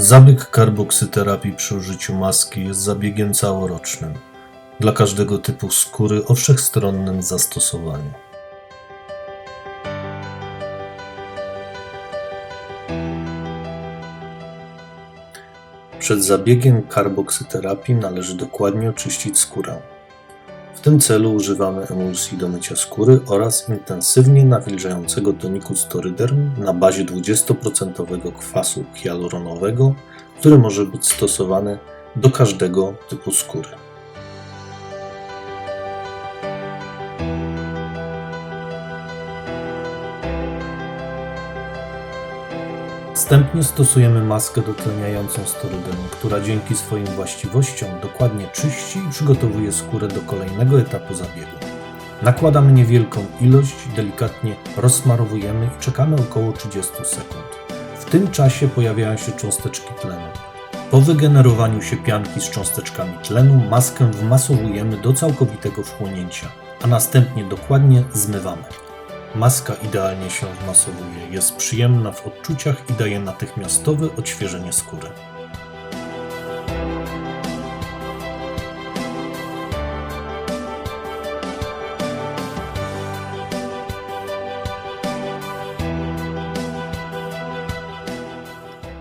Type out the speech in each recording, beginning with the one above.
Zabieg karboksyterapii przy użyciu maski jest zabiegiem całorocznym dla każdego typu skóry o wszechstronnym zastosowaniu. Przed zabiegiem karboksyterapii należy dokładnie oczyścić skórę. Tym celu używamy emulsji do mycia skóry oraz intensywnie nawilżającego toniku Storyderm na bazie 20% kwasu hialuronowego, który może być stosowany do każdego typu skóry. Następnie stosujemy maskę dotleniającą Storyderm, która dzięki swoim właściwościom dokładnie czyści i przygotowuje skórę do kolejnego etapu zabiegu. Nakładamy niewielką ilość, delikatnie rozsmarowujemy i czekamy około 30 sekund. W tym czasie pojawiają się cząsteczki tlenu. Po wygenerowaniu się pianki z cząsteczkami tlenu maskę wmasowujemy do całkowitego wchłonięcia, a następnie dokładnie zmywamy. Maska idealnie się wmasowuje, jest przyjemna w odczuciach i daje natychmiastowe odświeżenie skóry.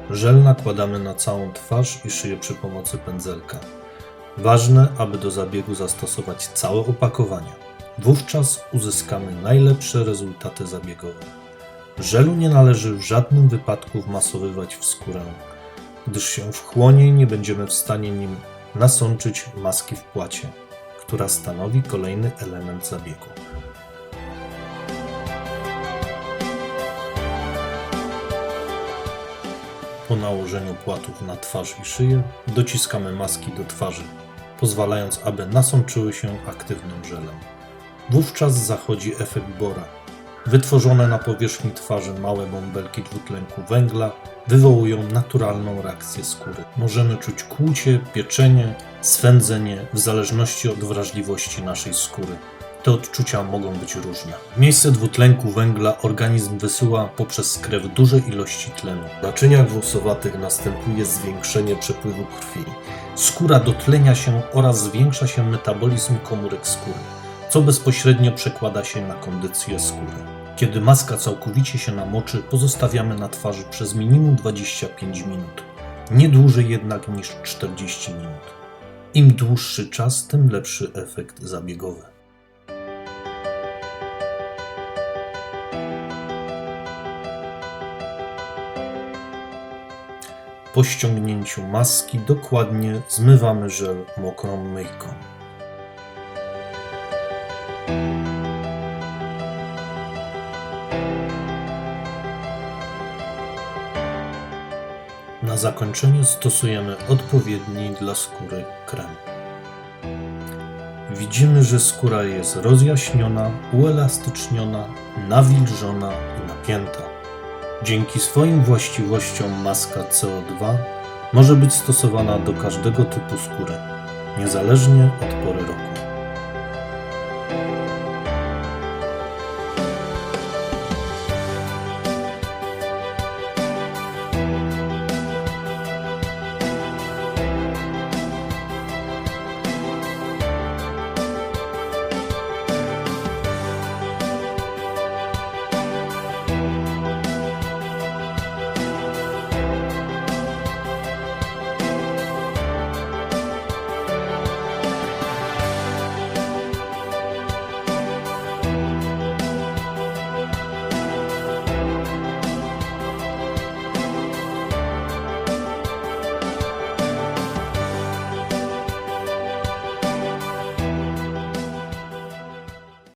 Żel nakładamy na całą twarz i szyję przy pomocy pędzelka. Ważne, aby do zabiegu zastosować całe opakowanie. Wówczas uzyskamy najlepsze rezultaty zabiegowe. Żelu nie należy w żadnym wypadku wmasowywać w skórę, gdyż się wchłonie i nie będziemy w stanie nim nasączyć maski w płacie, która stanowi kolejny element zabiegu. Po nałożeniu płatów na twarz i szyję dociskamy maski do twarzy, pozwalając, aby nasączyły się aktywnym żelem. Wówczas zachodzi efekt Bora. Wytworzone na powierzchni twarzy małe bąbelki dwutlenku węgla wywołują naturalną reakcję skóry. Możemy czuć kłucie, pieczenie, swędzenie w zależności od wrażliwości naszej skóry. Te odczucia mogą być różne. W miejsce dwutlenku węgla organizm wysyła poprzez krew duże ilości tlenu. W naczyniach włosowatych następuje zwiększenie przepływu krwi. Skóra dotlenia się oraz zwiększa się metabolizm komórek skóry co bezpośrednio przekłada się na kondycję skóry. Kiedy maska całkowicie się namoczy, pozostawiamy na twarzy przez minimum 25 minut, nie dłużej jednak niż 40 minut. Im dłuższy czas, tym lepszy efekt zabiegowy. Po ściągnięciu maski dokładnie zmywamy żel mokrą myjką. Na zakończenie stosujemy odpowiedni dla skóry krem. Widzimy, że skóra jest rozjaśniona, uelastyczniona, nawilżona i napięta. Dzięki swoim właściwościom maska CO2 może być stosowana do każdego typu skóry, niezależnie od pory roku.